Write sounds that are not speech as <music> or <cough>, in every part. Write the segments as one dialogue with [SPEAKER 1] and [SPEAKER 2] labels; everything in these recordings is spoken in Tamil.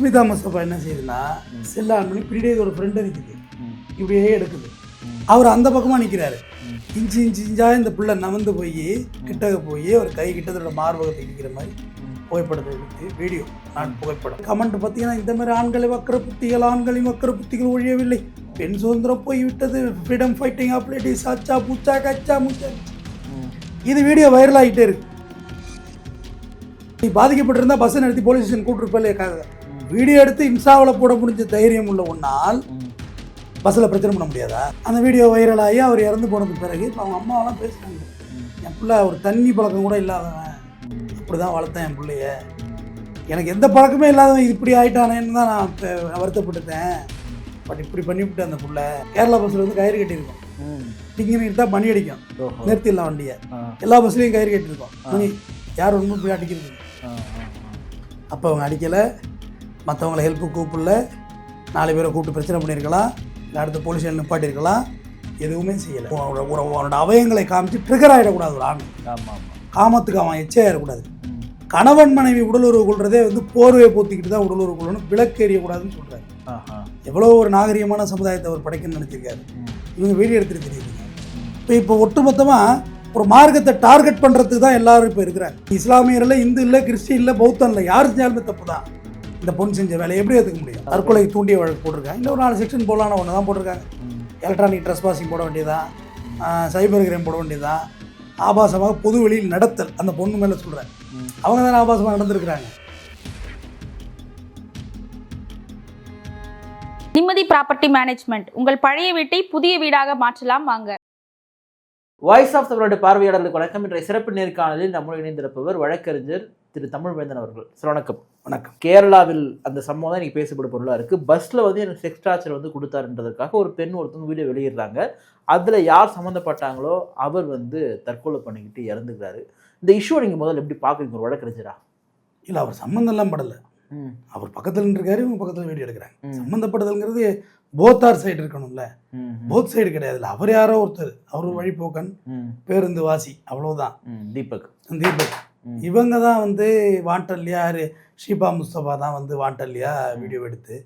[SPEAKER 1] ஸ்மிதா முஸ்தபா என்ன செய்யுதுன்னா செல்ல ஆன் பண்ணி பின்னாடி ஒரு ஃப்ரெண்டு நிற்குது இப்படியே எடுக்குது. அவர் அந்த பக்கமாக நிற்கிறாரு இஞ்சி இஞ்சி இஞ்சா இந்த பிள்ளை நவந்து போய் கிட்டக போய் ஒரு கை கிட்டத்தோட மார்பகத்தை இடிக்கிற மாதிரி புகைப்படத்தை எடுத்து வீடியோ நான் புகைப்படம். கமெண்ட் பார்த்தீங்கன்னா இந்த மாதிரி ஆண்களை வக்கர புத்திகள் ஆண்களின் வக்கர புத்திகள் ஒழியவில்லை. பெண் சுதந்திரம் போய்விட்டது. ஃப்ரீடம் ஃபைட்டிங் ஆஃப் லேடிஸ் அச்சா பூச்சா கச்சா முச்சா. இது வீடியோ வைரல் ஆகிட்டே இருக்கு. நீ பாதிக்கப்பட்டிருந்தா பஸ்ஸை நிறுத்தி போலீஸ் ஸ்டேஷன் கூட்டிருப்பேன் வீடியோ எடுத்து இன்ஸ்டாவில் போட முடிஞ்ச தைரியம் உள்ள ஒன்னால் பஸ்ஸில் பிரச்சனை பண்ண முடியாதா? அந்த வீடியோ வைரல் ஆகி அவர் இறந்து போனதுக்கு பிறகு இப்போ அவங்க அம்மாவெல்லாம் பேசுகிறாங்க என் பிள்ளை ஒரு தண்ணி பழக்கம் கூட இல்லாதவன். அப்படி தான் வளர்த்தேன் என் பிள்ளைய. எனக்கு எந்த பழக்கமே இல்லாதவன் இப்படி ஆயிட்டானேன்னு தான் நான் வருத்தப்பட்டுட்டேன். பட் இப்படி பண்ணிவிட்டு அந்த புள்ள கேரளா பஸ்ஸில் வந்து கயிறு கட்டியிருக்கோம். டிங்கி நிறுத்தா மணி அடிக்கும். நிறுத்திடலாம் வண்டியை. எல்லா பஸ்லேயும் கயிறு கட்டியிருக்கோம். மணி யார் ஒன்றும் இப்படி அடிக்கிறது அப்போ அவங்க அடிக்கலை. மற்றவங்களை ஹெல்ப்பு கூப்பிடல. நாலு பேரை கூப்பிட்டு பிரச்சனை பண்ணியிருக்கலாம். இல்லை அடுத்த போலீஸ் ஸ்டேஷன் நிப்பாட்டியிருக்கலாம். எதுவுமே செய்யலை. உன்னோட உற- உன்னோட அவயங்களை காமிச்சு ட்ரிகர் ஆகிடக்கூடாது ஒரு ஆண்.
[SPEAKER 2] ஆமா ஆமா.
[SPEAKER 1] காமத்துக்கு அவன் எச்சையாயிடக்கூடாது கணவன் மனைவி உடலுறவு கொள்றதே வந்து போர்வையை போத்திக்கிட்டு தான் உடலுறவு கொள்ளணும். விளக்கு எறியக்கூடாதுன்னு சொல்கிறாரு. எவ்வளோ ஒரு நாகரிகமான சமுதாயத்தை அவர் படைக்கணும்னு நினச்சிருக்காரு. இவங்க வீடியோ எடுத்துட்டு தெரியுதுங்க. இப்போ இப்போ ஒட்டுமொத்தமாக ஒரு மார்க்கத்தை டார்கெட் பண்ணுறதுக்கு தான் எல்லாரும் இப்போ இருக்கிறாங்க. இஸ்லாமியர் இல்லை இந்து இல்லை கிறிஸ்டின் இல்லை பௌத்தம் இல்லை யார் செஞ்சாலுமே தப்பு தான் இந்த பொண்ணு செஞ்ச வேலையை எப்படி ஏற்றுக்க முடியும்? தற்கொலை தூண்டிய வழக்கு போட்டிருக்காங்க. இல்லை ஒரு நாலு செக்ஷன் போடலான்னு ஒன்று தான் போட்டிருக்காங்க. எலக்ட்ரானிக் ட்ரெஸ் பாசிங் போட வேண்டியதான் சைபர் கிரைம் போட வேண்டியதான் ஆபாசமாக பொது வெளியில் நடத்தல் அந்த பொண்ணு மேலே சொல்கிறேன் அவங்க தானே ஆபாசமாக நடந்திருக்கிறாங்க.
[SPEAKER 3] நிம்மதி ப்ராப்பர்ட்டி மேனேஜ்மெண்ட் உங்கள் பழைய வீட்டை புதிய வீடாக மாற்றலாம் வாங்க.
[SPEAKER 2] வாய்ஸ் ஆஃப் தமிழோட பார்வையாளர்களுக்கு வணக்கம். இன்றைய சிறப்பு நேர்காணலில் நம்முடன் இணைந்திருப்பவர் வழக்கறிஞர் திரு தமிழ்வேந்தன் அவர்கள். சார் வணக்கம்.
[SPEAKER 1] வணக்கம்.
[SPEAKER 2] கேரளாவில் அந்த சம்பவம் தான் இன்னைக்கு பேசப்படும் பொருளாக இருக்கு. பஸ்ல வந்து எனக்கு செக்ஸ் டார்ச்சர் வந்து கொடுத்தாருன்றதுக்காக ஒரு பெண் ஒருத்தவங்க வீடியோ வெளியிடுறாங்க. அதுல யார் சம்மந்தப்பட்டாங்களோ அவர் வந்து தற்கொலை பண்ணிக்கிட்டு இறந்துக்கிறாரு. இந்த இஷ்யூ நீங்க முதல்ல எப்படி பாக்குறீங்க ஒரு வழக்கறிஞரா?
[SPEAKER 1] இல்லை அவர் சம்மந்தம்லாம் படலை. அவர் பக்கத்தில் நின்றுருக்காரு இவங்க பக்கத்தில் வீடியோ எடுக்கிறாங்க. சம்மந்தப்படுதல்ங்கிறது போத்தார் சைடு இருக்கணும்ல. போத் சைடு கிடையாதுல்ல அவர் யாரோ ஒருத்தர். அவர் வழிபோக்கன் பேருந்து வாசி அவ்வளவுதான்.
[SPEAKER 2] ம், தீபக்.
[SPEAKER 1] தீபக். இவங்க தான் வந்து வாண்டல்லையா ஷீபா முஸ்தபா தான் வந்து வாண்டல்லையா வீடியோ எடுத்து.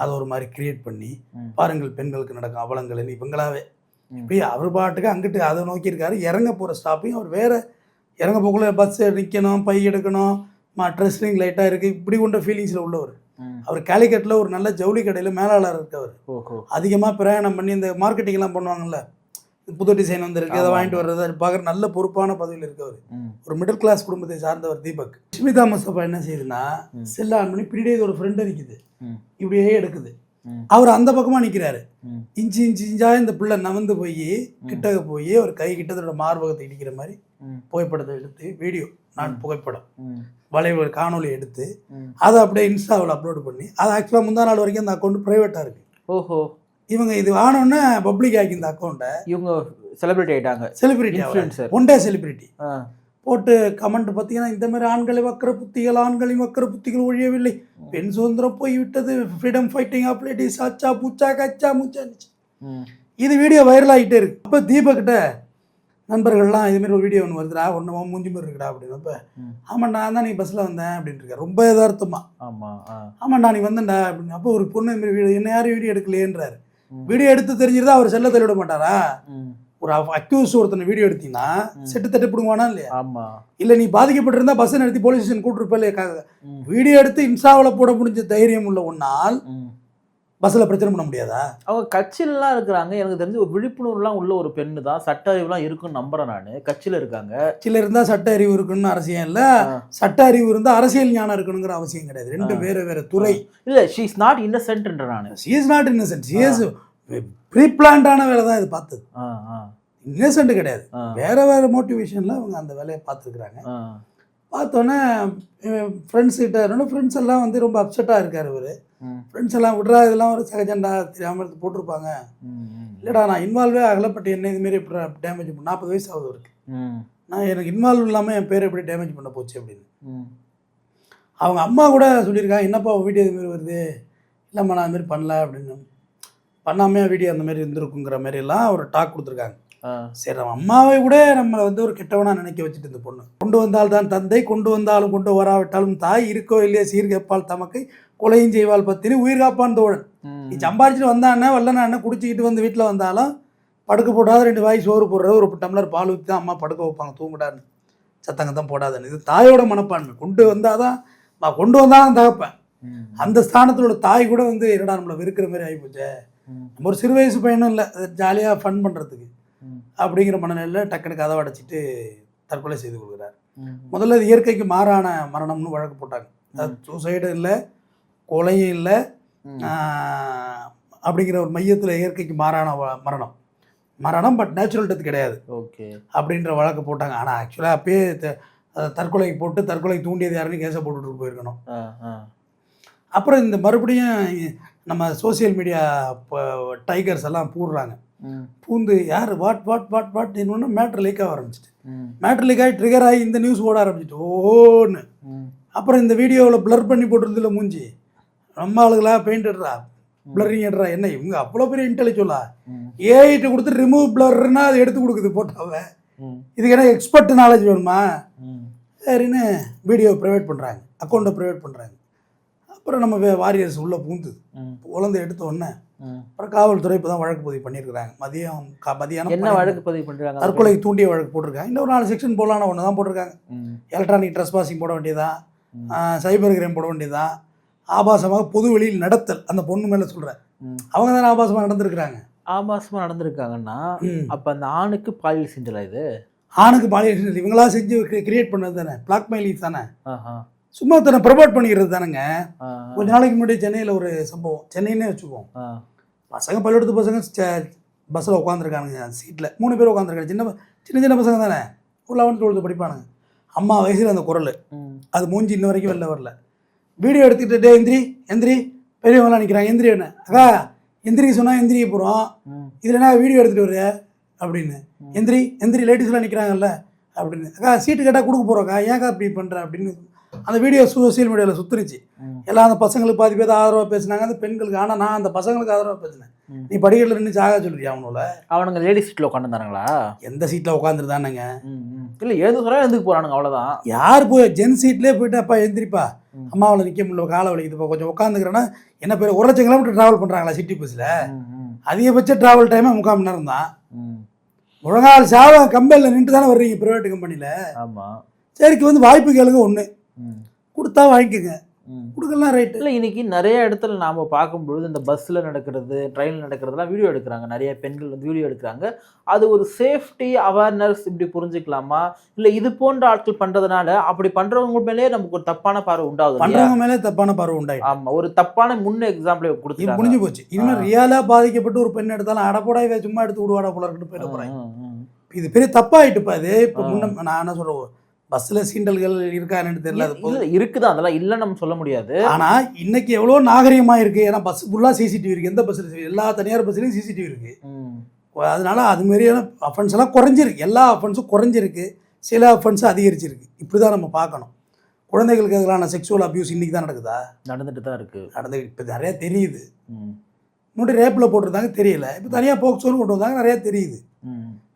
[SPEAKER 1] அதை ஒரு மாதிரி கிரியேட் பண்ணி. பாருங்கள் பெண்களுக்கு நடக்கும் அவலங்கள்னு இவங்களாவே. இப்படி அவர் பாட்டுக்கு அங்கிட்டு அதை நோக்கி இருக்காரு இறங்க போகிற ஸ்டாப்பையும் அவர் வேற. இறங்க போக்குள்ள பஸ் நிற்கணும் பை எடுக்கணும் ட்ரெஸ்லிங் லைட்டாக இருக்குது இப்படி கொண்ட ஃபீலிங்ஸில் உள்ளவர். அவர் கேலிக்கட்டில் ஒரு நல்ல ஜவுளி கடையில் மேலாளர் இருக்கவர். அதிகமாக பிரயாணம் பண்ணி இந்த மார்க்கெட்டிங்லாம் பண்ணுவாங்கல்ல. புது டிசைன் வந்திருக்கு. அதை வாங்கிட்டு வர்றது. அது பார்க்குற நல்ல பொறுப்பான பதவியில் இருக்கவர். ஒரு மிடில் கிளாஸ் குடும்பத்தை சார்ந்தவர் தீபக். ஸ்மிதா முஸ்தபா என்ன செய்யுதுன்னா. செல்ல ஆன் பண்ணி பின்னாடி ஒரு ஃப்ரெண்டு நிற்குது இப்படியே எடுக்குது. அவர் அந்த பக்கமாக நிற்கிறாரு இஞ்சி இஞ்சி இஞ்சா இந்த பிள்ளை நவந்து போய் கிட்டக போய் ஒரு கை கிட்டத்தோட மார்பகத்தை இடிக்கிற மாதிரி புகைப்படத்தை எடுத்து வீடியோ நான் புகைப்படம். வளைவு காணொளி எடுத்து. அதை அப்படியே இன்ஸ்டாவில் அப்லோட் பண்ணி அது ஆக்சுவலாக முந்தா நாள் வரைக்கும் அந்த அக்கௌண்ட் ப்ரைவேட்டாக இருக்குது
[SPEAKER 2] ஓஹோ.
[SPEAKER 1] இவங்க இது ஆனோடனே பப்ளிக் ஆக்கி இந்த அக்கௌண்ட்டை
[SPEAKER 2] இவங்க செலிபிரிட்டி ஆயிட்டாங்க.
[SPEAKER 1] Celebrity
[SPEAKER 2] Influencer.
[SPEAKER 1] One day celebrity போட்டு கமெண்ட் பார்த்தீங்கன்னா இந்த மாதிரி ஆண்களை வக்கர புத்திகள் ஆண்களின் வக்கர புத்திகள் ஒழியவில்லை. பெண் சுதந்திரம் போய்விட்டது. ஃப்ரீடம் ஃபைட்டிங் ஆஃப் லேடிஸ் அச்சா பூச்சா கச்சா முச்சா
[SPEAKER 2] ம்,
[SPEAKER 1] இது வீடியோ வைரல் ஆகிட்டே இருக்கு. அப்போ தீபக்கிட்ட நண்பர்கள்லாம் இதுமாரி ஒரு வீடியோ ஒன்று வருதுடா ஒன்று மூஞ்சி மாதிரி இருக்குடா அப்படின்னு. அப்போ
[SPEAKER 2] ம்.
[SPEAKER 1] ஆமாண்டா நான் தான் நீ பஸ்ஸில் வந்தேன் அப்படின்னு இருக்க ரொம்ப யதார்த்தமா.
[SPEAKER 2] ஆமா ஆ,
[SPEAKER 1] ஆமாண்டா நீ வந்தேன்டா அப்படின்னு. அப்போ ஒரு பொண்ணு இதுமாரி வீடியோ என்ன யாரும் வீடியோ எடுக்கலையேன்றாரு. வீடியோ எடுத்து தெரிஞ்சிருந்தா அவர் செல்ல தள்ளிவிட மாட்டாரா? ஒரு அக்யூஸ் ஒருத்தனை வீடியோ எடுத்தீங்கன்னா செட்டு தட்டு பிடுங்குவானா இல்லையா?
[SPEAKER 2] ஆமா.
[SPEAKER 1] இல்லை நீ பாதிக்கப்பட்டிருந்தா பஸ்ஸை நிறுத்தி போலீஸ் ஸ்டேஷன் கூட்டிருப்பேன்
[SPEAKER 2] ம்,
[SPEAKER 1] வீடியோ எடுத்து இன்ஸ்டாவில் போட முடிஞ்ச தைரியம் உள்ள ஒன்னால். பஸ்ஸில் பிரச்சனை பண்ண முடியாதா?
[SPEAKER 2] அவங்க கட்சியிலலாம் இருக்கிறாங்க. எனக்கு தெரிஞ்சு ஒரு விழிப்புணர்வுலாம் உள்ள ஒரு பெண்ணு தான். சட்ட அறிவுலாம் இருக்குன்னு நம்புறேன் நான். கட்சியில இருக்காங்க.
[SPEAKER 1] சில இருந்தால் சட்ட அறிவு இருக்குன்னு அவசியம் இல்லை. சட்ட அறிவு இருந்தால் அரசியல் ஞானம் இருக்கணுங்கிற அவசியம் கிடையாது. ரெண்டு. வேற வேற துறை.
[SPEAKER 2] இல்ல ஷீ இஸ் நாட் இன்னசென்ட்ன்ற நான்.
[SPEAKER 1] She is not innocent she is pre பிளான்டான வேலை தான் இது பார்த்தது. இன்னசென்ட் கிடையாது. வேற வேற மோட்டிவேஷனில் அவங்க அந்த வேலையை பார்த்துருக்குறாங்க. பார்த்தோன்னே ஃப்ரெண்ட்ஸ் கிட்ட ஃப்ரெண்ட்ஸ் எல்லாம் வந்து ரொம்ப அப்செட்டாக இருக்கார் இவர். ஃப்ரெண்ட்ஸ் எல்லாம் விட்றா இதெல்லாம் ஒரு சகஜண்டா தெரியாமல் எடுத்து போட்டிருப்பாங்க. இல்லைடா நான் இன்வால்வே ஆகலப்பட்ட என்ன இதுமாரி எப்படி டேமேஜ் பண்ண. நாற்பது வயசு ஆகுது அவருக்கு
[SPEAKER 2] ம்,
[SPEAKER 1] நான் எனக்கு இன்வால்வ் இல்லாமல் என் பேரை எப்படி டேமேஜ் பண்ண போச்சு அப்படின்னு. அவங்க அம்மா கூட சொல்லியிருக்காங்க என்னப்பா வீடியோ இதுமாரி வருது? இல்லைம்மா நான் இதுமாரி பண்ணல அப்படின்னு. பண்ணாமையா வீடியோ அந்த மாதிரி இருந்திருக்குங்கிற மாதிரி எல்லாம் ஒரு டாக் கொடுத்துருக்காங்க. சரி நம்ம அம்மாவை கூட நம்மளை வந்து ஒரு கெட்டவனா நினைக்க வச்சுட்டு இந்த பொண்ணு கொண்டு வந்தால் தான் தந்தை கொண்டு வந்தாலும் கொண்டு வராவிட்டாலும் தாய் இருக்கோ இல்லையோ சீர்கேப்பால் தமக்கை கொலையும் செய்வாள் பத்தினி உயிர் காப்பான் தோழன். நீ சம்பாரிச்சுட்டு வந்தானே வல்லனானே குடிச்சிக்கிட்டு வந்து வீட்டில் வந்தாலும் படுக்க போடாத ரெண்டு வாய் சோறு போடுறது ஒரு டம்ளர் பால் ஊற்றி தான் அம்மா படுக்க வைப்பாங்க தூங்குடான்னு சத்தங்க தான் போடாதுன்னு இது தாயோட மனப்பான்மை கொண்டு வந்தால் தான் நான் கொண்டு வந்தால் தான் தகப்பேன். அந்த ஸ்தானத்தில் உள்ள தாய் கூட வந்து என்னடா நம்மளை வெறுக்கிற மாதிரி ஆகிப்போச்சே. நம்ம ஒரு சிறு வயசு பையனும் இல்லை ஜாலியாக ஃபன் பண்ணுறதுக்கு. அப்படிங்கிற மனநிலையில் டக்குனு கதவை அடைச்சிட்டு தற்கொலை செய்து கொள்கிறார். முதல்ல அது இயற்கைக்கு மாறான மரணம்னு வழக்கு போட்டாங்க. அது சூசைடும் இல்லை கொலையும் இல்லை அப்படிங்கிற ஒரு மையத்தில் இயற்கைக்கு மாறான மரணம். மரணம் பட் நேச்சுரல் டெத் கிடையாது.
[SPEAKER 2] ஓகே.
[SPEAKER 1] அப்படின்ற வழக்கு போட்டாங்க. ஆனால் ஆக்சுவலாக அப்பயே தற்கொலைக்கு போட்டு தற்கொலை தூண்டியது யாருன்னு கேஸை போட்டுட்டு போயிருக்கணும். அப்புறம் இந்த மறுபடியும் நம்ம சோஷியல் மீடியா டைகர்ஸ் எல்லாம் பூடுறாங்க. பூந்து யார் வாட் வாட் வாட் வாட் இன்னொன்று மேட்ரு லீக் ஆக ஆரம்பிச்சிட்டு. மேட்ரு லீக் ஆகி ட்ரிகர் ஆகி இந்த நியூஸ் ஓட ஆரம்பிச்சிட்டு ஓன்னு. அப்புறம் இந்த வீடியோவில் ப்ளர் பண்ணி போட்டுருந்துல மூஞ்சி நம்ம ஆளுகளா பெயிண்டட்ரா பிளரிங் எடுறா என்ன இவங்க அவ்வளோ பெரிய இன்டெலிஜுவலா. ஏஐட்டு கொடுத்து ரிமூவ் பிளர்னா அது எடுத்து கொடுக்குது போட்டோவை. இதுக்கு என்ன எக்ஸ்பர்ட் நாலேஜ் வேணுமா. சரின்னு வீடியோ ப்ரைவேட் பண்ணுறாங்க அக்கௌண்ட்டை ப்ரைவேட் பண்ணுறாங்க அப்புறம் நம்ம வாரியர்ஸ் உள்ளே பூந்து. உழந்து எடுத்த உடனே. அப்புறம் காவல்துறை இப்போ தான் வழக்கு பதிவு பண்ணியிருக்கிறாங்க. மதியம் மதியானம்
[SPEAKER 2] என்ன வழக்கு பதிவு பண்றாங்க?
[SPEAKER 1] தற்கொலை தூண்டிய வழக்கு போட்டிருக்காங்க. இன்னொரு நாலு செக்ஷன் போடலான்னு ஒன்று தான் போட்டிருக்காங்க. எலக்ட்ரானிக் ட்ரெஸ் பாசிங் போட வேண்டியதான். சைபர் கிரைம் போட வேண்டியதான் ஆபாசமாக பொது வெளியில் நடத்தல் அந்த பொண்ணு மேலே சொல்கிறேன். அவங்க தானே ஆபாசமாக நடந்திருக்கிறாங்க.
[SPEAKER 2] ஆபாசமா நடந்திருக்காங்கன்னா. அப்ப அந்த ஆணுக்கு பாலியல் செஞ்சலா இது?
[SPEAKER 1] ஆணுக்கு பாலியல் செஞ்சல். இவங்களா செஞ்சு கிரியேட் பண்ணது தானே? பிளாக்மெயிலிங் தானே. சும்மா தன்னை ப்ரொமோட் பண்ணிக்கிறது தானேங்க. கொஞ்ச நாளைக்கு முன்னாடி சென்னையில் ஒரு சம்பவம். சென்னைன்னே வச்சுக்குவோம்
[SPEAKER 2] ஆ.
[SPEAKER 1] பசங்க பள்ளிக்கூடத்து பசங்க பஸ்ஸில் உட்காந்துருக்கானுங்க சீட்டில் மூணு பேர் உட்காந்துருக்காங்க சின்ன சின்ன சின்ன பசங்க தானே. ஒரு லெவன்த் டுவெல்த்து படிப்பானுங்க. அம்மா வயசில் அந்த குரல். அது மூஞ்சி இன்ன வரைக்கும் வெளில வரல. வீடியோ எடுத்துக்கிட்டு டே எந்திரி எந்திரி பெரியவங்களாம் நிற்கிறாங்க எந்திரி என்ன? அக்கா எந்திரிக்க சொன்னால் எந்திரிக்க போகிறோம். இதில் என்ன வீடியோ எடுத்துகிட்டு வர அப்படின்னு. எந்திரி எந்திரி லேடிஸ்லாம் நிற்கிறாங்கல்ல அப்படின்னு. அக்கா சீட்டு கேட்டால் கொடுக்க போகிறோக்கா ஏன்க்கா இப்படி பண்ணுற அப்படின்னு அந்த வீடியோ சோசியல் மீடியாவில் சுற்றுனுச்சு
[SPEAKER 2] ம்.
[SPEAKER 1] எல்லாம் அந்த பசங்களுக்கு பாதி பேர் ஆதரவாக பேசுனாங்க. அந்த பெண்களுக்கு ஆனால் நான் அந்த பசங்களுக்கு ஆதரவாக பேசினேன். நீ படிக்கட்டில் நின்று சாக சொல்லியா அவனோட
[SPEAKER 2] அவனுங்க லேடிஸ் சீட்ல உட்காந்துருந்தானுங்களா
[SPEAKER 1] எந்த சீட்டில் உட்காந்துருந்தானுங்க
[SPEAKER 2] இல்ல எழுந்து சொல்ல எழுந்துக்கு போறானுங்க அவ்வளவுதான்.
[SPEAKER 1] யார் போய் ஜென் சீட்லேயே போயிட்டு அப்பா எந்திரிப்பா.
[SPEAKER 2] ம்.
[SPEAKER 1] அம்மாவில் நிற்க முடியல காலை வலிக்குதுப்பா கொஞ்சம் உட்காந்துக்கிறேன்னா என்ன பேர் ஒரு லட்சம் கிலோமீட்டர் ட்ராவல் பண்ணுறாங்களா சிட்டி பஸ்ஸில் அதிகபட்ச ட்ராவல் டைமே முக்கால் மணி நேரம் தான். முழங்கால் சாவ கம்பெனியில் நின்று தானே வர்றீங்க ப்ரைவேட் கம்பெனியில்
[SPEAKER 2] ஆமா.
[SPEAKER 1] சரிக்கு வந்து வாய்ப்பு கேளுங்க ஒன்று கொடுத்தா வாங்கிக்கோங்க. கொடுக்கலாம் ரைட்டு
[SPEAKER 2] இல்ல இன்னைக்கு நிறைய இடத்துல நாம பார்க்கும்பொழுது இந்த பஸ்ல நடக்கிறது ட்ரெயினில் நடக்கிறதுலாம் வீடியோ எடுக்கிறாங்க நிறைய பெண்கள் வந்து வீடியோ எடுக்கிறாங்க அது ஒரு சேஃப்டி அவேர்னஸ் இப்படி புரிஞ்சுக்கலாமா இல்ல இது போன்ற ஆட்கள் பண்றதுனால அப்படி பண்றவங்க மேலே நமக்கு ஒரு தப்பான பார்வை உண்டாகுது?
[SPEAKER 1] பண்ணுறவங்க மேலே தப்பான பார்வை உண்டாயிடும்
[SPEAKER 2] ஆமா ஒரு தப்பான முன் எக்ஸாம்பிள்
[SPEAKER 1] இது
[SPEAKER 2] கொடுத்துருக்காங்க
[SPEAKER 1] முடிஞ்சு போச்சு இனிமேல். ரியாலாக பாதிக்கப்பட்டு ஒரு பெண் எடுத்தாலும் அடப்போடா இவ சும்மா எடுத்து விடுவாடா போல இருக்குன்னு போயிட போகிறாங்க. இது பெரிய தப்பாயிட்டுப்பா இது இப்போ
[SPEAKER 2] ஆ.
[SPEAKER 1] முன்ன நான் என்ன சொல்கிறேன் பஸ்ஸில் சீண்டல்கள் இருக்கான்னு தெரியல அது
[SPEAKER 2] இருக்குதான் அதெல்லாம் இல்ல நம்ம சொல்ல முடியாது.
[SPEAKER 1] ஆனால் இன்னைக்கு எவ்வளோ நாகரிகமாக இருக்குது ஏன்னா பஸ் ஃபுல்லாக சிசிடிவி இருக்குது எந்த பஸ்ஸில் எல்லா தனியார் பஸ்ஸுலையும் சிசிடிவி இருக்குது அதனால அது மாதிரியான அஃபென்ஸ் எல்லாம் குறைஞ்சிருக்கு. எல்லா அஃபென்ஸும் குறைஞ்சிருக்கு. சில அஃபென்ஸ் அதிகரிச்சிருக்கு. இப்படி தான் நம்ம பார்க்கணும். குழந்தைகளுக்கு எதிரான செக்ஷுவல் அபியூஸ் இன்னைக்கு தான் நடக்குதா?
[SPEAKER 2] நடந்துட்டு தான் இருக்கு.
[SPEAKER 1] நடந்து இப்போ நிறைய தெரியுது. முன்னாடி ரேப்பில் போட்டிருந்தாங்க தெரியல. இப்போ தனியாக போக்சோன்னு கொண்டு வந்தாங்க நிறைய தெரியுது.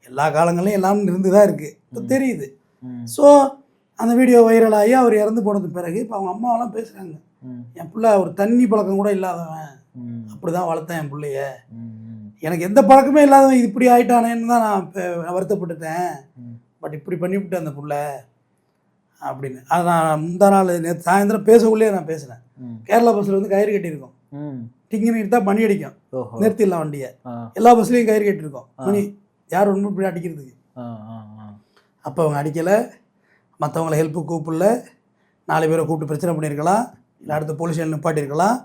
[SPEAKER 1] எல்லா காலங்களையும் எல்லாம் இருந்து தான் இருக்குது இப்போ. தெரியுது. ஸோ அந்த வீடியோ வைரல் ஆகி அவர் இறந்து போனது பிறகு இப்போ அவங்க அம்மாவெல்லாம் பேசுகிறாங்க என் பிள்ளை ஒரு தண்ணி பழக்கம் கூட இல்லாதவன். அப்படி தான் வளர்த்தேன் என் பிள்ளைய. எனக்கு எந்த பழக்கமே இல்லாதவன் இப்படி ஆயிட்டானேன்னு தான் நான் வருத்தப்பட்டுட்டேன். பட் இப்படி பண்ணிவிட்டு அந்த புள்ள. அப்படின்னு. அது நான் முந்தா நாள் நேற்று சாயந்தரம் பேசக்குள்ளேயே நான் பேசினேன் கேரளா பஸ்ஸில் வந்து கயிறு கட்டியிருக்கோம்.
[SPEAKER 2] ம்.
[SPEAKER 1] டிங்கி தான் மணி அடிக்கும். நிறுத்திடலாம் வண்டியை. எல்லா பஸ்லேயும் கயிறு கட்டியிருக்கோம். மணி யார் ஒன்றும் இப்படி அடிக்கிறதுக்கு. அப்போ அவங்க அடிக்கலை. மற்றவங்கள ஹெல்ப்பு கூப்பிடல. நாலு பேரை கூப்பிட்டு பிரச்சனை பண்ணியிருக்கலாம். இல்லை அடுத்த போலீஸ் ஸ்டேஷன் நிப்பாட்டியிருக்கலாம்.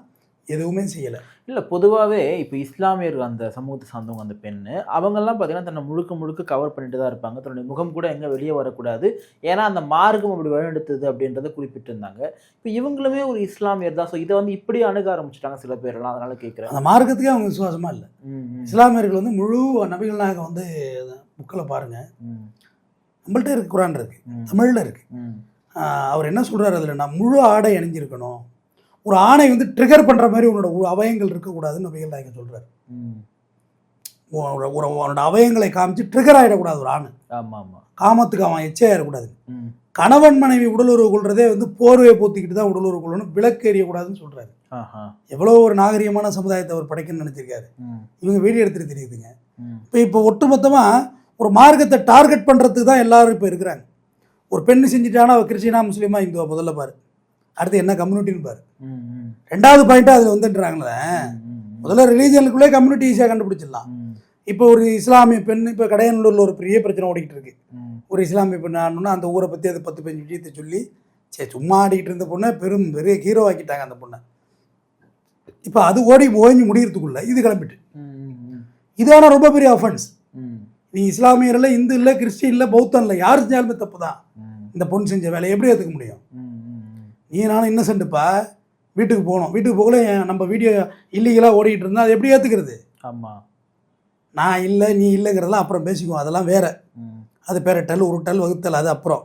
[SPEAKER 1] எதுவுமே செய்யலை.
[SPEAKER 2] இல்ல பொதுவாகவே இப்போ இஸ்லாமியர் அந்த சமூகத்தை சார்ந்தவங்க அந்த பெண்ணு அவங்கெல்லாம் பார்த்தீங்கன்னா தன்னை முழுக்க முழுக்க கவர் பண்ணிட்டு தான் இருப்பாங்க. தன்னுடைய முகம் கூட எங்கே வெளியே வரக்கூடாது. ஏன்னா அந்த மார்க்கம் அப்படி வழிநடத்துது அப்படின்றத குறிப்பிட்டிருந்தாங்க. இப்போ இவங்களுமே ஒரு இஸ்லாமியர் தான். ஸோ இதை வந்து இப்படி அணுக ஆரம்பிச்சிட்டாங்க சில பேரெல்லாம். அதனால கேட்குறேன்.
[SPEAKER 1] அந்த மார்க்கத்துக்கே அவங்க விசுவாசமாக இல்லை. இஸ்லாமியர்கள் வந்து முழு நபிகள் நாயகம் வந்து புக்கில் பாருங்கள் நம்மள்ட்ட இருக்கு குரான் இருக்கு தமிழில் இருக்கு. அவர் என்ன சொல்றாரு அதில்? நான் முழு ஆடை அணிஞ்சிருக்கணும். ஒரு ஆணை வந்து ட்ரிகர் பண்ணுற மாதிரி உன்னோட அவயங்கள் இருக்கக்கூடாதுன்னு நபிகள் நாயகம் சொல்கிறார் ஒரு அவனோட அவயங்களை காமிச்சு ட்ரிகர் ஆகிடக்கூடாது ஒரு ஆண். காமத்துக்கு அவன் எச்சையாயிடக்கூடாது
[SPEAKER 2] ம்.
[SPEAKER 1] கணவன் மனைவி உடலுறவு கொள்றதே வந்து போர்வையை போத்திக்கிட்டு தான் உடலுறவு கொள்ளணும் விளக்கு எறியக்கூடாதுன்னு சொல்றாரு.
[SPEAKER 2] ஆஹா.
[SPEAKER 1] எவ்வளோ ஒரு நாகரிகமான சமுதாயத்தை அவர் படைக்கணும்னு நினைச்சிருக்காரு. இவங்க வீடியோ எடுத்துட்டு தெரியுதுங்க. இப்போ இப்போ ஒட்டுமொத்தமாக ஒரு மார்க்கத்தை டார்கெட் பண்ணுறதுக்கு தான் எல்லாரும் இப்போ இருக்கிறாங்க. ஒரு பெண்ணு செஞ்சுட்டானா அவள் கிறிஸ்டினா முஸ்லீமா இந்துவா முதல்ல பாரு. அடுத்து என்ன கம்யூனிட்டின்னு பாரு. ரெண்டாவது பாயிண்ட்டாக அதில் வந்துட்டுறாங்களே முதல்ல ரிலீஜனுக்குள்ளே கம்யூனிட்டி ஈஸியாக கண்டுபிடிச்சிடலாம். இப்போ ஒரு இஸ்லாமிய பெண் இப்போ கடையனூரில் ஒரு பெரிய பிரச்சனை ஓடிக்கிட்டு இருக்கு. ஒரு இஸ்லாமிய பெண் ஆடணும்னா அந்த ஊரை பற்றி அது பத்து பதினஞ்சு விஷயத்தை சொல்லி சரி சும்மா ஆடிக்கிட்டு இருந்த பொண்ணை பெரும் பெரிய ஹீரோ ஆக்கிட்டாங்க அந்த பொண்ணை. இப்போ அது ஓடி ஓய்ஞ்சு முடியறதுக்குள்ள இது கிளம்பிட்டு. இது ஆனால் ரொம்ப பெரிய அஃபென்ஸ் நீ இஸ்லாமியர் இல்லை இந்து இல்லை கிறிஸ்டின் இல்லை பௌத்தம் இல்லை யார் செஞ்சாலுமே தப்பு தான் இந்த பொண்ணு செஞ்ச வேலையை எப்படி ஏற்றுக்க முடியும்? நீ நானும் இன்னசென்ட்டுப்பா வீட்டுக்கு போகணும். வீட்டுக்கு போகல நம்ம வீடியோ இல்லீகலாக ஓடிக்கிட்டு இருந்தால் அது எப்படி ஏற்றுக்கிறது
[SPEAKER 2] ஆமா.
[SPEAKER 1] நான் இல்லை நீ இல்லைங்கிறதெல்லாம் அப்புறம் பேசிக்குவோம். அதெல்லாம் வேற. அது பெரட்டல் உருட்டல் வகுத்தல் அது அப்புறம்.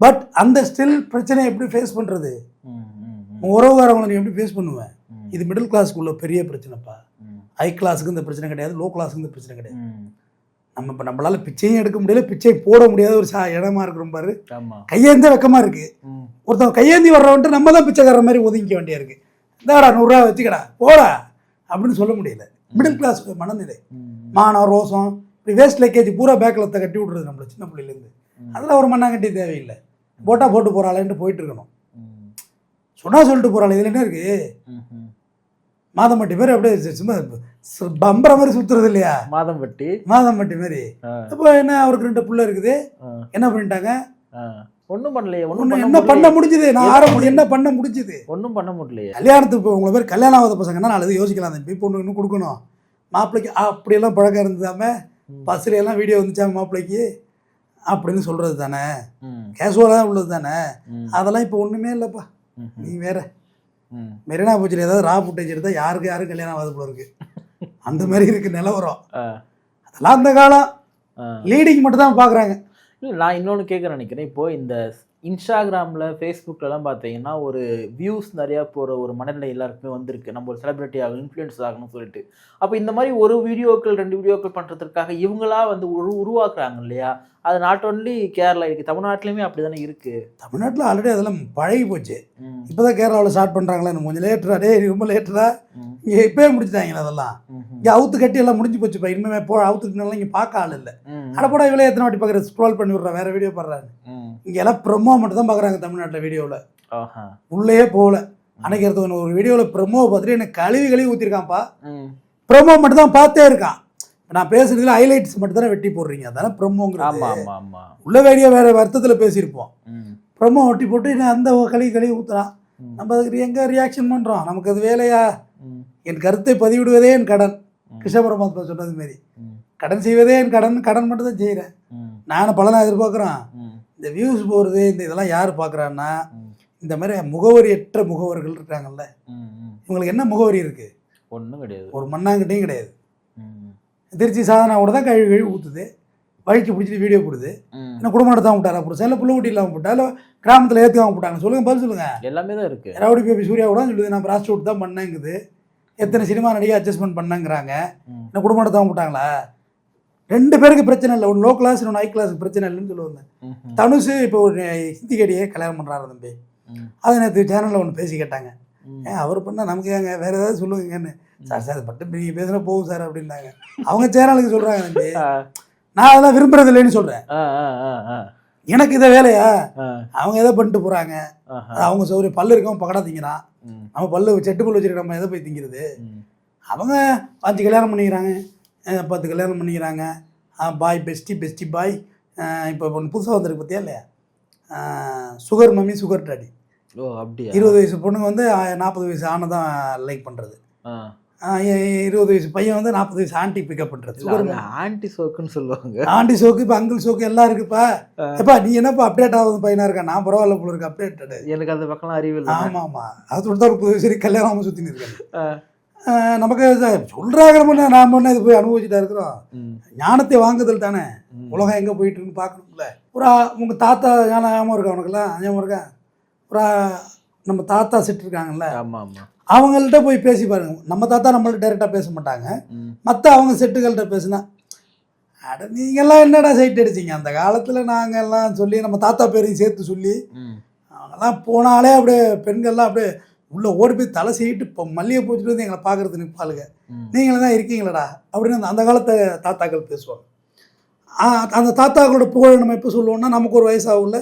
[SPEAKER 1] பட் அந்த ஸ்டில் பிரச்சனையை எப்படி ஃபேஸ் பண்ணுறது உறவுகாரவங்களை நீ எப்படி ஃபேஸ் பண்ணுவேன். இது மிடில் கிளாஸ்க்குள்ள பெரிய பிரச்சனைப்பா. ஹை கிளாஸுக்கு இந்த பிரச்சனை கிடையாது லோ கிளாஸுக்கு இந்த பிரச்சனை கிடையாது. நம்ம இப்போ நம்மளால பிச்சையும் எடுக்க முடியல பிச்சை போட முடியாத ஒரு சா இடமா இருக்கிறோம் பாரு. கையேந்த வெக்கமா இருக்கு. ஒருத்தன் கையேந்தி வர்றவன்ட்டு நம்ம தான் பிச்சைக்காரர் மாதிரி ஒதுங்கிக்க வேண்டியா இருக்கு. இந்தாடா நூறுரூவா வச்சுக்கடா போடா அப்படின்னு சொல்ல முடியல. மிடில் கிளாஸ் மனநிலை. மானம் ரோசம் இப்படி வேஸ்ட் லக்கேஜ் பூரா பேக்கில் கட்டி விட்றது நம்மள சின்ன பிள்ளையிலேருந்து.
[SPEAKER 2] ம்.
[SPEAKER 1] அதெல்லாம் ஒரு மண்ணாங்கட்டி தேவையில்லை. போட்டா போட்டு போகிறாளேன்ட்டு போயிட்டு இருக்கணும் சொன்னா சொல்லிட்டு போகிறாள் இதில் என்ன இருக்கு?
[SPEAKER 2] ம் ம்
[SPEAKER 1] மாதம்பட்டி மாதிரி அப்படியே சும்மா பம்பர மாதிரி சுற்றுறது இல்லையா
[SPEAKER 2] மாதம் வட்டி
[SPEAKER 1] மாதம்பட்டி மாதிரி.
[SPEAKER 2] ஆ.
[SPEAKER 1] அப்போ என்ன அவருக்கு ரெண்டு புள்ள இருக்குது. என்ன பண்ணிட்டாங்க?
[SPEAKER 2] ஒன்றும் பண்ணலையே ஒன்றும்
[SPEAKER 1] என்ன பண்ண. முடிஞ்சுது? நான் ஆரம்பத்தில் என்ன பண்ண முடிஞ்சுது?
[SPEAKER 2] ஒன்றும் பண்ண முடியலையே.
[SPEAKER 1] கல்யாணத்துக்கு இப்போ உங்களை பேர் கல்யாணம் ஆகாத பசங்கன்னா நாலு யோசிக்கலாம். தம்பி பொண்ணு இன்னும் கொடுக்கணும். மாப்பிள்ளைக்கு அப்படியெல்லாம் பழக்கம் இருந்ததாம எல்லாம் வீடியோ வந்துச்சா மாப்பிள்ளைக்கு. அப்படின்னு சொல்கிறது தானே. கேஷுவலாக உள்ளது தானே. அதெல்லாம் இப்போ ஒன்றுமே இல்லைப்பா. நீ வேற. மெரினா பூச்சில் ஏதாவது ரா ஃபுட்டேஜ் எடுத்தால் யாருக்கு யாரும் கல்யாணம் ஆகாது போல இருக்கு. அந்த மாதிரி இருக்கு நிலவரம். அதெல்லாம் அந்த காலம். லீடிங் மட்டும் தான் பார்க்குறாங்க
[SPEAKER 2] இல்லை நான் இன்னொன்று கேட்க நினைக்கிறேன். இப்போ இந்த இன்ஸ்டாகிராமில் ஃபேஸ்புக்கிலலாம் பார்த்தீங்கன்னா ஒரு வியூஸ் நிறையா போகிற ஒரு மனநிலை எல்லாருக்குமே வந்திருக்கு. நம்ம ஒரு செலிபிரிட்டி ஆகணும் இன்ஃப்ளூயன்ஸ் ஆகணும்னு சொல்லிட்டு. அப்போ இந்த மாதிரி ஒரு வீடியோக்கள் ரெண்டு வீடியோக்கள் பண்ணுறதுக்காக இவங்களா வந்து உரு உருவாக்குறாங்க இல்லையா? அது நாட் ஒன்லி கேரளா இருக்குது தமிழ்நாட்டிலையுமே அப்படி தானே இருக்குது
[SPEAKER 1] தமிழ்நாட்டில் ஆல்ரெடி அதெல்லாம் பழகி போச்சு. இப்போ தான் கேரளாவில் ஸ்டார்ட் பண்ணுறாங்களே கொஞ்சம் லேட்டரா டேய் ரொம்ப லேட்டரா இங்கே இப்போயே முடிச்சிட்டாங்களே அதெல்லாம். இங்கே அவுத்து கட்டி எல்லாம் முடிஞ்சு போச்சுப்பா இனிமே போ அவுத்துக்குனால இங்கே பார்க்க ஆள் இல்லை. அடப்படா இவ்வளோ எத்தனை வாட்டி பார்க்குற ஸ்க்ரோல் பண்ணி விட்றேன் வேறு வீடியோ பாடுறாங்க இங்கே எல்லாம் ப்ரொமோ மட்டும் தான் பார்க்குறாங்க தமிழ்நாட்டில் வீடியோவில் உள்ளே போகல. அன்னைக்கு ஒருத்தவன் ஒரு வீடியோவில் ப்ரொமோ பார்த்துட்டு எனக்கு கழுவி கழுவி ஊற்றிருக்கான்ப்பா ப்ரொமோ மட்டும் தான் பார்த்தே இருக்கான். இப்ப நான் பேசுறதுல ஹைலைட்ஸ் மட்டும் தானே வெட்டி போடுறீங்க. அதானே ப்ரொமோங்கிறது உள்ள வேடியோ வேற அர்த்தத்தில் பேசியிருப்போம். ப்ரொமோ ஒட்டி போட்டு அந்த கழுவி கழுவி ஊற்றுறான். நம்ம அதுக்கு எங்கே ரியாக்ஷன் பண்ணுறோம் நமக்கு அது வேலையா? என் கருத்தை பதிவிடுவதே என் கடன். கிருஷ்ண பரமாத்மா சொன்னது மாரி. கடன் செய்வதே என் கடன் கடன் மட்டும் தான் செய்கிறேன் நானும் பலனை எதிர்பார்க்குறோன் இந்த வியூஸ் போகிறது இந்த இதெல்லாம் யார் பார்க்குறான்னா இந்த மாதிரி முகவரியற்ற முகவர்கள் இருக்காங்கல்ல. இவங்களுக்கு என்ன முகவரி இருக்குது
[SPEAKER 2] ஒன்றும் கிடையாது.
[SPEAKER 1] ஒரு மண்ணாங்கட்டையும் கிடையாது. திருச்சி சாதனாவோட தான் கழுவி கழுவி ஊற்றுது வழிச்சு பிடிச்சிட்டு வீடியோ போடுது. என்ன குடும்பம் நடத்தாம விட்டாரா புருஷன் இல்லை புள்ள ஊட்டி இல்லாமல் போட்டா இல்லை கிராமத்தில் ஏற்றுக்காம போட்டாங்க. சொல்லுங்க பதில் சொல்லுங்க.
[SPEAKER 2] எல்லாமே தான் இருக்கு.
[SPEAKER 1] ரவுடி பேபி சூர்யா கூட சொல்லுது நான் ப்ராஸ்டியூட் தான் பண்ணேங்குது. எத்தனை சினிமா நடிகை அட்ஜஸ்ட்மெண்ட் பண்ணேங்கிறாங்க? என்ன குடும்பம் நடத்தாம போட்டாங்களா? ரெண்டு பேருக்கு பிரச்சனை இல்லை. ஒன்று லோ கிளாஸ் இன்னொன்று ஹை கிளாஸ் பிரச்சனை இல்லைன்னு சொல்லுவாங்க. தனுஷ் இப்போ ஒரு ஹிந்தி கடியே கல்யாணம் பண்ணுறாரு தம்பி. அதை நேற்று சேனலில் ஒன்று பேசி கேட்டாங்க. ஏன் அவர் பண்ணால் நமக்கு ஏங்க? வேறு ஏதாவது சொல்லுங்கன்னு சார் சார் மட்டும் நீங்கள் பேசுனா போகும் சார் அப்படின்னாங்க. அவங்க சேனலுக்கு சொல்கிறாங்க தம்பி. நான் அதெல்லாம் விரும்புறது இல்லைன்னு சொல்கிறேன் எனக்கு இதை வேலையா? அவங்க எதை பண்ணிட்டு. அது அவங்க சௌகரியம் பல்லு இருக்கவன் பக்கடா திங்கிறான் நம்ம பல்லு செட்டு பல்லு வச்சுருக்க நம்ம எதை போய் திங்கிறது? அவங்க அஞ்சு கல்யாணம் பண்ணிக்கிறாங்க. பத்து கல்யாணம் பண்ணிக்கிறாங்க. பாய் பெஸ்டி பெஸ்டி பாய் இப்போ ஒன்று புதுசாக வந்திருக்கு பார்த்தியா இல்லையா? சுகர் மம்மி சுகர் டாடி
[SPEAKER 2] ஓ அப்படியா?
[SPEAKER 1] இருபது வயசு பொண்ணுங்க வந்து நாற்பது வயசு ஆணை தான் லைக் பண்ணுறது இருபது வயசு பையன் வந்து நாற்பது வயசு ஆண்டி பிக்கப் பண்ணுறது
[SPEAKER 2] ஆன்டி சோக்குன்னு சொல்லுவாங்க.
[SPEAKER 1] ஆண்டி சோக்கு இப்போ அங்கிள் சோக்கு எல்லாம் இருக்குப்பா. எப்பா நீ என்னப்பா அப்டேட் ஆகுது பையனாக இருக்கா? நான் பரவாயில்ல போல இருக்கு அப்டேட்டடு
[SPEAKER 2] எனக்கு அந்த பக்கம்லாம் அறிவு இல்லை.
[SPEAKER 1] ஆமாம். ஆமாம் அது தான் ஒரு புது சரி கல்யாணம்
[SPEAKER 2] ஆ.
[SPEAKER 1] ஆஹ் நமக்கு சொல்கிறாங்க நம்ம நாம் ஒன்று இது போய் அனுபவிச்சுட்டா இருக்கிறோம். ஞானத்தை வாங்குதல் தானே. உலகம் எங்கே போயிட்டு இருக்குன்னு பார்க்கணும்ல. ஒரு ஆ- உங்க தாத்தா ஞானம் ஞாபகம் இருக்கா உனக்குலாம் ஞாபகம் இருக்கா? ஒரு நம்ம தாத்தா செட் இருக்காங்கல்ல
[SPEAKER 2] ஆமா ஆமா
[SPEAKER 1] அவங்கள்ட்ட போய் பேசி பாருங்க நம்ம தாத்தா நம்மள்ட்ட டைரெக்டாக பேச மாட்டாங்க. மற்ற அவங்க செட்டுகள்கிட்ட பேசுனா அட நீங்கெல்லாம் என்னடா சைட் அடிச்சீங்க அந்த காலத்தில் நாங்கெல்லாம் சொல்லி நம்ம தாத்தா பேரையும் சேர்த்து சொல்லி. அவங்கெல்லாம் போனாலே அப்படியே பெண்கள்லாம் அப்படியே உள்ளே ஓடி போய் தலை சீட்டு இப்போ மல்லிகை பூச்சிட்டு வந்து எங்களை பார்க்கறது நிற்பாளுங்க
[SPEAKER 2] ம்.
[SPEAKER 1] நீங்களும் தான் இருக்கீங்களடா அப்படின்னு அந்த- அந்த காலத்து தாத்தாக்கள் பேசுவாங்க அந்த தாத்தாக்களோட புகழ் நம்ம எப்போ சொல்லுவோம்னா நமக்கு ஒரு வயசாகும்ல.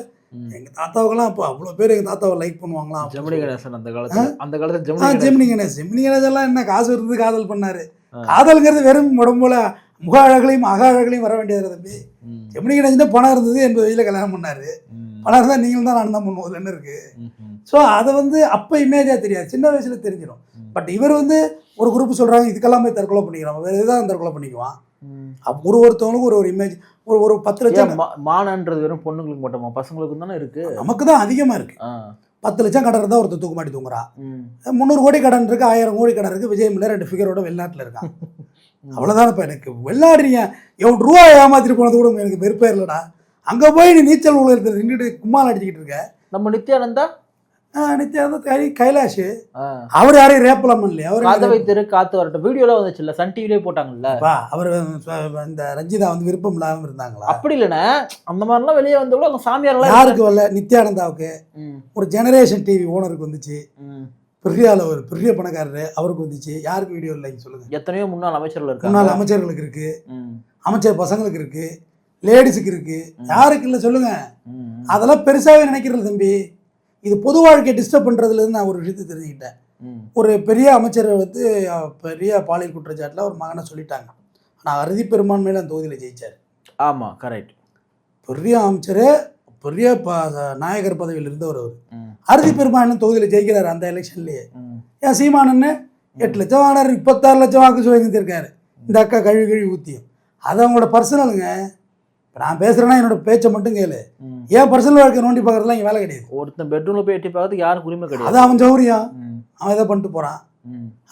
[SPEAKER 1] எங்கள் தாத்தாவுக்கெல்லாம் அப்போ அவ்வளோ பேர் எங்கள் தாத்தாவை லைக் பண்ணுவாங்களாம்
[SPEAKER 2] ஜெமினி கணேசன் அந்த காலத்துல. அந்த காலத்துல
[SPEAKER 1] ஆ
[SPEAKER 2] ஜெமினி கணேசன்.
[SPEAKER 1] ஜெமினி ஜெமினி எல்லாம் என்ன காசு இருந்து காதல் பண்ணாரு. காதல்ங்கிறது வெறும் உடம்புல முக அழகுலையும் அக அழகுலையும் வர வேண்டியது தம்பி. ஜெமினி கணேஷ் தான் பணம் இருந்தது எண்பது வயதில் கல்யாணம் பண்ணாரு. பணம் இருந்தால் நீங்களும் தான் நான் தான் பண்ணுவோம். என்ன இருக்கு?
[SPEAKER 2] ம். ம்.
[SPEAKER 1] ஸோ அதை வந்து அப்போ இமேஜாக தெரியாது. சின்ன வயசுல தெரிஞ்சிடும். பட் இவர் வந்து ஒரு குரூப் சொல்கிறாங்க இதுக்கெல்லாம் போய் தற்கொலை பண்ணிக்கிறான் வேறு எதாவது தற்கொலை பண்ணிக்குவான். ஒரு ஒருத்தவங்களுக்கும் ஒரு ஒரு இமேஜ் ஒரு ஒரு பத்து லட்சம்
[SPEAKER 2] மானன்றது வெறும் பொண்ணுங்களுக்கு மட்டுமா? பசங்களுக்கு தானே இருக்கு?
[SPEAKER 1] நமக்கு தான் அதிகமாக இருக்குது
[SPEAKER 2] ஆ.
[SPEAKER 1] பத்து லட்சம் கடன் இருந்தால் ஒருத்தர் தூக்கு மாட்டி தூங்குறான்
[SPEAKER 2] ம்.
[SPEAKER 1] முந்நூறு கோடி கடன் இருக்கு ஆயிரம் கோடி கடன் இருக்கு விஜய் மில்ல ரெண்டு ஃபிகரோட வெளிநாட்டில் இருக்கான் <laughs> அவ்வளோதான் இப்போ எனக்கு. வெளிநாடுறீங்க. எவ்வளோ ரூபா ஏமாத்திட்டு போனது கூட எனக்கு வெறுப்பே இல்லைடா. அங்கே போய் நீ நீச்சல் உலகத்தில் நின்றுட்டு கும்மால் அடிச்சுக்கிட்டு இருக்க.
[SPEAKER 2] நம்ம நித்யானந்தா?
[SPEAKER 1] நித்யானந்த கை கைலாஷ். அவர் யாரையும் ரேப்பலாம் இல்லையா அவர்
[SPEAKER 2] காத்தவை தெரு காத்து வரட்டும். வீடியோல வந்துச்சுல்ல சன் டிவிலே போட்டாங்கல்ல.
[SPEAKER 1] அவர் இந்த ரஞ்சிதா வந்து விருப்பம் இல்லாமல் இருந்தாங்களா?
[SPEAKER 2] அப்படி இல்லைண்ணே. அந்த மாதிரிலாம் வெளியே வந்தவங்களும் அவங்க சாமியார்லாம்
[SPEAKER 1] யாருக்கு வரல? நித்யானந்தாவுக்கு. ஒரு ஜெனரேஷன் டிவி ஓனருக்கு வந்துச்சு. பெரிய ஒரு பெரிய பணக்காரரு அவருக்கு வந்துச்சு. யாருக்கு வீடியோ இல்லைங்க சொல்லுங்க.
[SPEAKER 2] எத்தனையோ முன்னாள் அமைச்சர்கள் இருக்காங்க.
[SPEAKER 1] முன்னாள் அமைச்சர்களுக்கு இருக்கு. அமைச்சர் பசங்களுக்கு இருக்கு. லேடிஸுக்கு இருக்கு. யாருக்கு இல்லை சொல்லுங்க. அதெல்லாம் பெருசாகவே நினைக்கிறது தம்பி. இது பொது வாழ்க்கையை டிஸ்டர்ப் பண்ணுறதுலேருந்து நான் ஒரு விஷயத்தை தெரிஞ்சுக்கிட்டேன். ஒரு பெரிய அமைச்சர் வந்து பெரிய பாலியல் குற்றச்சாட்டில் ஒரு மகனை சொல்லிட்டாங்க. ஆனால் அறுதி பெரும்பான்மையில் அந்த தொகுதியில் ஜெயிச்சார்.
[SPEAKER 2] ஆமா கரெக்ட்
[SPEAKER 1] பெரிய அமைச்சர் பெரிய நாயகர் பதவியில் இருந்தவர் அவர். அறுதி பெரும்பான்மை தொகுதியில் ஜெயிக்கிறார் அந்த எலெக்ஷன்லேயே. ஏன் சீமானன்னு? எட்டு லட்சம் வாங்கினார் முப்பத்தாறு லட்சம் வாக்கு சுவைந்திருக்காரு இந்த அக்கா கழுவி கழுவி ஊற்றியும் அது அவங்களோட பர்சனலுங்க இப்போ நான் பேசுகிறேன்னா என்னோட பேச்சை மட்டும் கேளு. ஏன் பர்சனல் வாழ்க்கை நோண்டி பார்க்குறதுலாம் இங்கே வேலை கிடையாது
[SPEAKER 2] ஒருத்தன் பெட்ரூம்ல போய் எட்டி பார்க்கறதுக்கு யாருக்கு உரிமை கிடையாது
[SPEAKER 1] அது அவன் சௌரியம். அவன் இதை பண்ணிட்டு போகிறான்.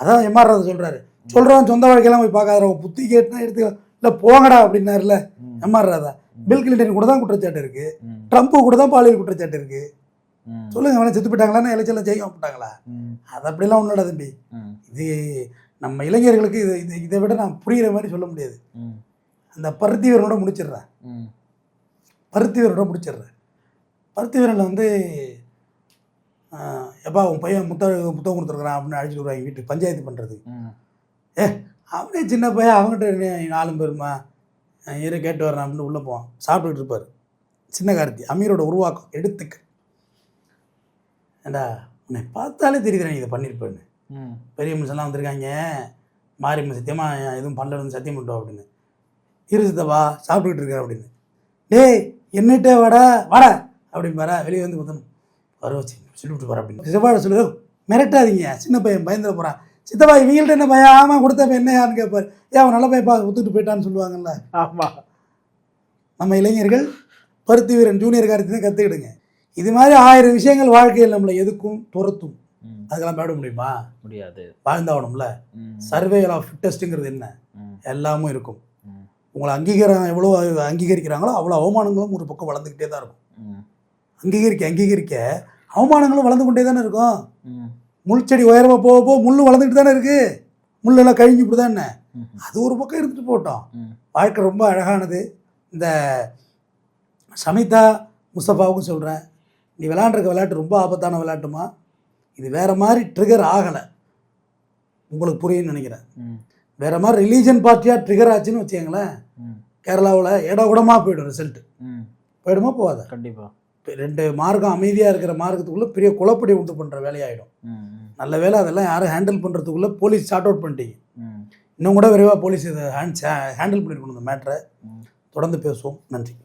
[SPEAKER 1] அதான் எம்ஆர் சொல்கிறாரு சொல்கிறவன் சொந்த வாழ்க்கையெல்லாம் போய் பார்க்காத புத்தி கேட்டுனா எடுத்து இல்லை போங்கடா அப்படின்னாருல
[SPEAKER 2] ம்.
[SPEAKER 1] எம்ஆர் ராதா பில் கிளின்டன் கூட தான் குற்றச்சாட்டு இருக்குது
[SPEAKER 2] ம்.
[SPEAKER 1] ட்ரம்ப் கூட தான் பாலியல் குற்றச்சாட்டு இருக்குது
[SPEAKER 2] ம்.
[SPEAKER 1] சொல்லுங்க அவனை செத்து போயிட்டாங்களா எலெக்ஷனில் ஜெயிக்க போட்டாங்களா. அது அப்படிலாம் ஒன்றுடா தம்பி. இது நம்ம இளைஞர்களுக்கு இது இது விட நான் புரிகிற மாதிரி சொல்ல முடியாது. அந்த பருத்தி வீரனோட முடிச்சிடுறேன். பருத்தி வீரனோட முடிச்சிடுறேன் பருத்தி வீரனில் வந்து எப்பா உன் பையன் முத்த முத்தம் கொடுத்துருக்குறான் அப்படின்னு அழைச்சிட்டு வருவாங்க வீட்டுக்கு பஞ்சாயத்து பண்ணுறதுக்கு
[SPEAKER 2] ம்.
[SPEAKER 1] ஏ அவனே சின்ன பையன் அவங்ககிட்ட நாலும் பேருமா? இரு கேட்டு வரேன் அப்படின்னு உள்ளே போவான். சாப்பிட்டுட்டு இருப்பார். சின்ன கார்த்தி அமீரோட உருவாக்கம் எடுத்துக்க. ஏண்டா உன்னை பார்த்தாலே தெரியுது நீ இதை பண்ணியிருப்பேன்னு. பெரிய மனுஷன்லாம் வந்திருக்காங்க. மாரியம்மன் சத்தியமாக எதுவும் பண்ணலன்னு சத்தியம் பண்ணிட்டோம் அப்படின்னு. இரு சித்தப்பா சாப்பிட்டுக்கிட்டு இருக்கேன் அப்படின்னு. டேய் என்னட்டே வாடா வாடா அப்படின்னு பாரா வெளியே வந்து பார்த்தோம் வர வச்சு சொல்லிவிட்டு போகிறேன் அப்படின்னு. சித்தப்பா சொல்லுது மிரட்டாதீங்க சின்ன பையன் பயந்துட போகிறான் சித்தப்பா இவங்கள்ட்ட என்ன பையன் ஆமாம் கொடுத்த பையன் என்ன யாருன்னு கேட்பார் ஏன் அவன் நல்ல பையன் பா ஒத்துக்கிட்டு போயிட்டான்னு சொல்லுவாங்கல்ல.
[SPEAKER 2] ஆமா.
[SPEAKER 1] நம்ம இளைஞர்கள் பருத்தி வீரன் ஜூனியர் காரியத்தை கற்றுக்கிடுங்க இது மாதிரி ஆயிரம் விஷயங்கள் வாழ்க்கையில் நம்மளை எதுக்கும் துரத்தும். அதுக்கெல்லாம் போயிட முடியுமா?
[SPEAKER 2] முடியாது.
[SPEAKER 1] வாழ்ந்தாகணும்ல. சர்வேல் ஆஃப் ஃபிட்டஸ்ட்டுங்கிறது என்ன. எல்லாமும் இருக்கும். உங்களை அங்கீகாரம் எவ்வளோ அங்கீகரிக்கிறாங்களோ அவ்வளோ அவமானங்களும் ஒரு பக்கம் வளர்ந்துக்கிட்டே தான் இருக்கும். அங்கீகரிக்க அங்கீகரிக்க அவமானங்களும் வளர்ந்து கொண்டே தானே இருக்கும். முள் செடி உயரமாக போக போக முள் வளர்ந்துக்கிட்டு தானே இருக்குது முள்ளெல்லாம் கழிஞ்சு இப்படி தானே. அது ஒரு பக்கம் இருந்துட்டு போட்டோம். வாழ்க்கை ரொம்ப அழகானது இந்த சமிதா முஸ்தபாவுக்கும் சொல்கிறேன் நீ விளையாண்டுருக்க விளையாட்டு ரொம்ப ஆபத்தான விளையாட்டுமா இது வேறு மாதிரி ட்ரிகர் ஆகலை உங்களுக்கு புரியும்னு நினைக்கிறேன். வேறு மாதிரி ரிலீஜன் பார்ட்டியாக ட்ரிகர் ஆச்சுன்னு வச்சுக்கங்களேன். கேரளாவில் இடகுடமாக போயிடும் ரிசல்ட்
[SPEAKER 2] ம்.
[SPEAKER 1] போயிடுமா போகாத
[SPEAKER 2] கண்டிப்பா
[SPEAKER 1] இப்ப ரெண்டு மார்க்கம் அமைதியாக இருக்கிற மார்க்கத்துக்குள்ளே பெரிய குழப்படி உண்டு பண்ணுற வேலையாயிடும். நல்ல வேலை அதெல்லாம் யாரும் ஹேண்டில் பண்ணுறதுக்குள்ளே போலீஸ் ஷார்ட் அவுட் பண்ணிட்டீங்க. இன்னும் கூட விரைவாக போலீஸ் இதை ஹேண்ட் ஹேண்டில் பண்ணிருக்கணும் இந்த மேட்ரை. தொடர்ந்து பேசுவோம் நன்றி